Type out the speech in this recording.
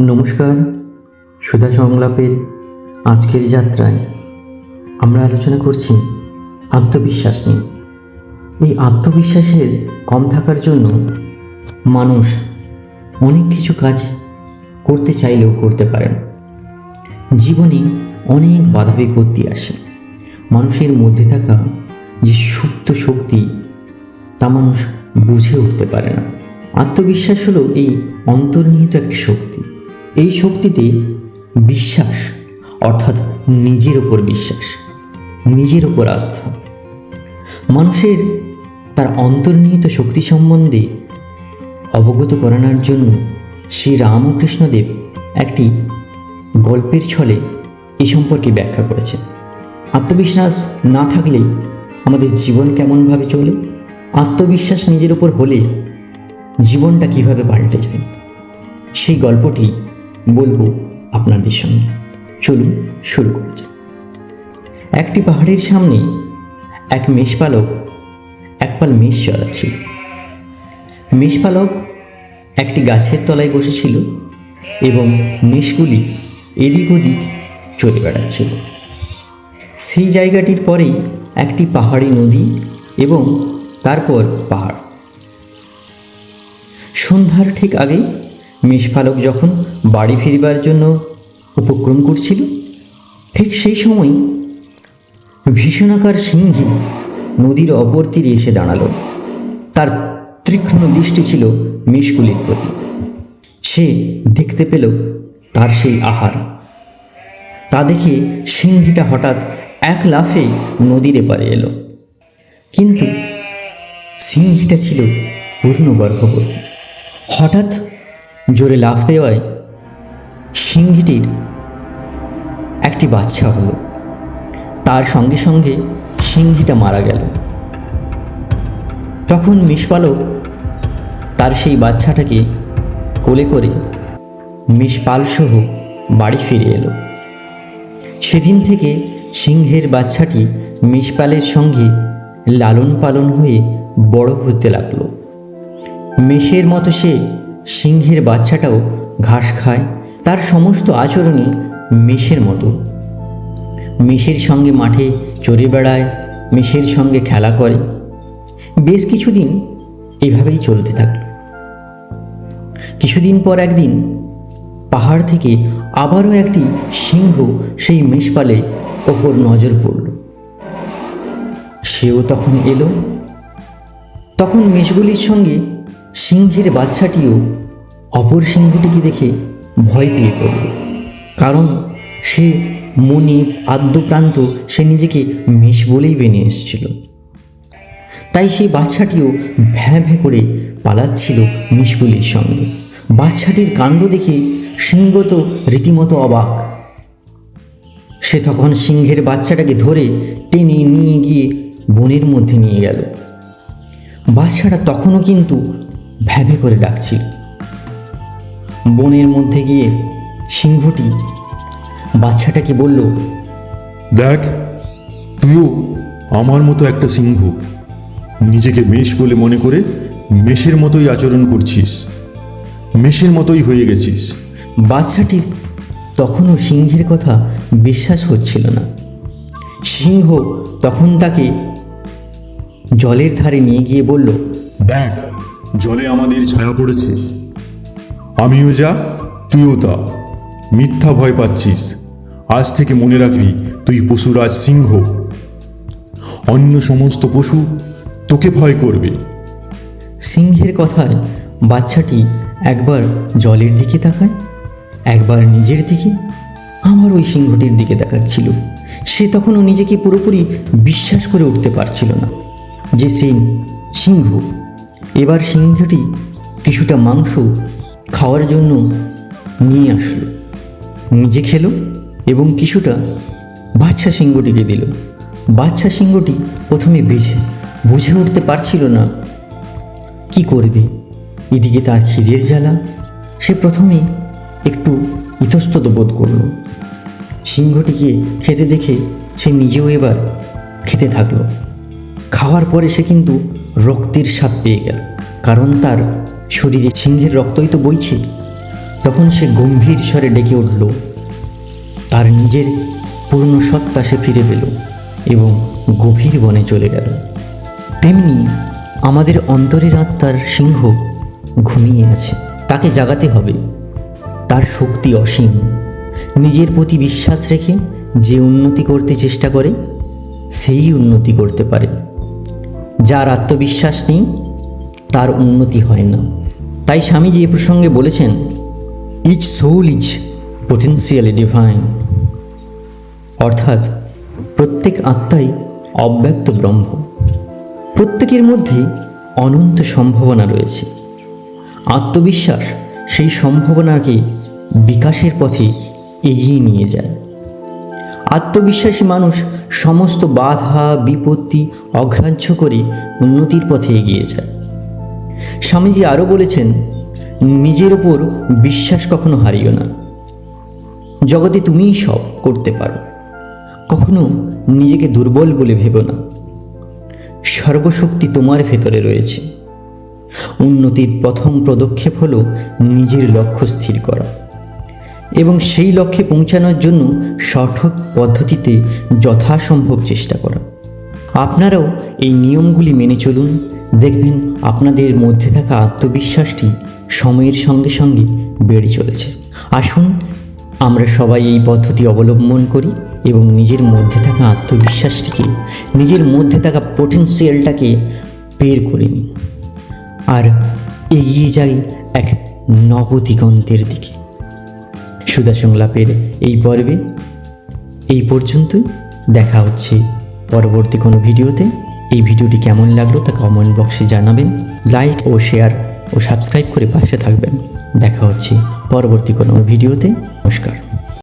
নমস্কার, সুধা সংলাপের আজকের যাত্রায় আমরা আলোচনা করছি আত্মবিশ্বাস নিয়ে। এই আত্মবিশ্বাসের কম থাকার জন্য মানুষ অনেক কিছু কাজ করতে চাইলেও করতে পারে না। জীবনে অনেক বাধা বিপত্তি আসে। মানুষের মধ্যে থাকা যে সুপ্ত শক্তি, তা মানুষ বুঝে উঠতে পারে না। আত্মবিশ্বাস হলো এই অন্তর্নিহিত একটি শক্তি। এই শক্তিতে বিশ্বাস, অর্থাৎ নিজের ওপর বিশ্বাস, নিজের ওপর আস্থা। মানুষের তার অন্তর্নিহিত শক্তি সম্বন্ধে অবগত করানোর জন্য শ্রী রামকৃষ্ণদেব একটি গল্পের ছলে এই সম্পর্কে ব্যাখ্যা করেছেন। আত্মবিশ্বাস না থাকলে আমাদের জীবন কেমনভাবে চলে? আত্মবিশ্বাস নিজের উপর হলে জীবনটা কীভাবে পাল্টে যায়? সেই গল্পটি বলব আপনাদের সঙ্গে। চলুন শুরু করা যাক। একটি পাহাড়ের সামনে এক মেষপালক একপাল মেষ চড়াচ্ছিল। মেষপালক একটি গাছের তলায় বসেছিল এবং মেষগুলি এদিক ওদিক চলে বেড়াচ্ছিল। সেই জায়গাটির পরেই একটি পাহাড়ি নদী এবং তারপর পাহাড়। সন্ধ্যার ঠিক আগেই মেষপালক যখন বাড়ি ফিরবার জন্য উপক্রম করছিল, ঠিক সেই সময় ভীষণাকার সিংহী নদীর অপর তীরে এসে দাঁড়াল। তার তীক্ষ্ণ দৃষ্টি ছিল মেষগুলির প্রতি। সে দেখতে পেল তার সেই আহার। তা দেখে সিংহীটা হঠাৎ এক লাফে নদীর এপারে এলো। কিন্তু সিংহীটা ছিল পূর্ণ গর্ভবতী হঠাৎ জোরে লাফ দেওয়ায় সিংহীটির একটি বাচ্চা হলো। তার সঙ্গে সঙ্গে সিংহীটা মারা গেল। তখন মিষপালক তার সেই বাচ্চাটাকে কোলে করে মিষপালসহ বাড়ি ফিরে এলো। সেদিন থেকে সিংহের বাচ্চাটি মিষপালের সঙ্গে লালন পালন হয়ে বড় হতে লাগল। মেষের মতো সে সিংহের বাচ্চাটাও ঘাস খায়, তার সমস্ত আচরণই মেষের মতো। মেষের সঙ্গে মাঠে চড়ে বেড়ায়, মেষের সঙ্গে খেলা করে। বেশ কিছুদিন এভাবেই চলতে থাকল। কিছুদিন পর একদিন পাহাড় থেকে আবারও একটি সিংহ সেই মেষপালে ওপর নজর পড়ল। সেও তখন এলো। তখন মেষগুলির সঙ্গে সিংহের বাচ্চাটিও অপর সিংহটিকে দেখে ভয় পেয়ে পড়ল। কারণ সে মনে আদ্যপ্রান্ত, সে নিজেকে মেষ বলেই বেনে এসেছিল। তাই সেই বাচ্চাটিও ভ্যাঁ ভ্যাঁ করে পালাচ্ছিল মিশগুলির সঙ্গে। বাচ্চাটির কাণ্ড দেখে সিংহ তো রীতিমতো অবাক। সে তখন সিংহের বাচ্চাটাকে ধরে টেনে নিয়ে গিয়ে বনের মধ্যে নিয়ে গেল। বাচ্চাটা তখনও কিন্তু ভ্যাভে করে ডাকছিল। বনের মধ্যে গিয়ে সিংহটি বাচ্চাটাকে বলল দেখ তুইও আমার মতো একটা সিংহ। নিজেকে মেষ বলে মনে করে মেষের মতোই আচরণ করছিস। মেষের মতোই হয়ে গেছিস। বাচ্চাটি তখনও সিংহের কথা বিশ্বাস হচ্ছিল না। সিংহ তখন তাকে জলের ধারে নিয়ে গিয়ে বলল দেখ জলে আমাদের ছায়া পড়েছে। আমিও যা, তুইও তা। মিথ্যা ভয় পাচ্ছিস। আজ থেকে মনে রাখবি, তুই পশুরাজ সিংহ। অন্য সমস্ত পশু তোকে ভয় করবে। সিংহের কথায় বাচ্চাটি একবার জলের দিকে তাকায়, একবার নিজের দিকে। আমার ওই সিংহটির দিকে তাকাচ্ছিল। সে তখনও নিজেকে পুরোপুরি বিশ্বাস করে উঠতে পারছিল না যে সে সিংহ। এবার সিংহটি কিছুটা মাংস খাওয়ার জন্য নিয়ে আসলো। নিজে খেলো এবং কিছুটা বাচ্চা সিংহটিকে দিল। বাচ্চা সিংহটি প্রথমে বেঝে, বুঝে উঠতে পারছিল না, কি করবে? এদিকে তার খিদের জ্বালা। সে প্রথমে একটু ইতস্তত বোধ করল। সিংহটিকে খেতে দেখে সে নিজেও এবার খেতে থাকল। খাওয়ার পরে সে কিন্তু রক্তের স্বাদ পেয়ে গেল। কারণ তার শরীরে সিংহের রক্তই তো বইছে। তখন সে গম্ভীর স্বরে ডেকে উঠল, তার নিজের পুরনো সত্তা সে ফিরে পেল এবং গভীর বনে চলে গেল। তেমনি আমাদের অন্তরের আত্মার সিংহ ঘুমিয়ে আছে। তাকে জাগাতে হবে। তার শক্তি অসীম। নিজের প্রতি বিশ্বাস রেখে যে উন্নতি করতে চেষ্টা করে, সেই উন্নতি করতে পারে। যার আত্মবিশ্বাস নেই, তার উন্নতি হয় না। তাই স্বামীজি এ প্রসঙ্গে বলেছেন each soul is potentially divine অর্থাৎ, প্রত্যেক আত্মাই অব্যক্ত ব্রহ্ম। প্রত্যেকের মধ্যে অনন্ত সম্ভাবনা রয়েছে। আত্মবিশ্বাস সেই সম্ভাবনাকে বিকাশের পথে এগিয়ে নিয়ে যায়। আত্মবিশ্বাসী মানুষ সমস্ত বাধা, বিপত্তি অগ্রাহ্য করে উন্নতির পথে এগিয়ে যায়। স্বামীজি আরও বলেছেন, নিজের ওপর বিশ্বাস কখনো হারিও না। জগতে তুমিই সব করতে পারো। কখনো নিজেকে দুর্বল বলে ভেবো না। সর্বশক্তি তোমার ভেতরে রয়েছে। উন্নতির প্রথম পদক্ষেপ হলো নিজের লক্ষ্য স্থির করা। এবং সেই লক্ষ্যে পৌঁছানোর জন্য সঠিক পদ্ধতিতে যথাসম্ভব চেষ্টা করা। আপনারাও এই নিয়মগুলি মেনে চলুন। দেখবেন আপনাদের মধ্যে থাকা আত্মবিশ্বাসটি সময়ের সঙ্গে সঙ্গে বেড়ে চলেছে। আসুন, আমরা সবাই এই পদ্ধতি অবলম্বন করি এবং নিজের মধ্যে থাকা আত্মবিশ্বাসটিকে, নিজের মধ্যে থাকা পোটেন্সিয়ালটাকে বের করে নিই। আর এগিয়ে যাই এক নবদিগন্তের দিকে। সুধা সংলাপের এই পর্বে এই পর্যন্তই। দেখা হচ্ছে পরবর্তী কোনো ভিডিওতে। এই ভিডিওটি কেমন লাগল তা কমেন্ট বক্সে জানাবেন। লাইক ও শেয়ার ও সাবস্ক্রাইব করে পাশে থাকবেন। দেখা হচ্ছে পরবর্তী কোনো ভিডিওতে। নমস্কার।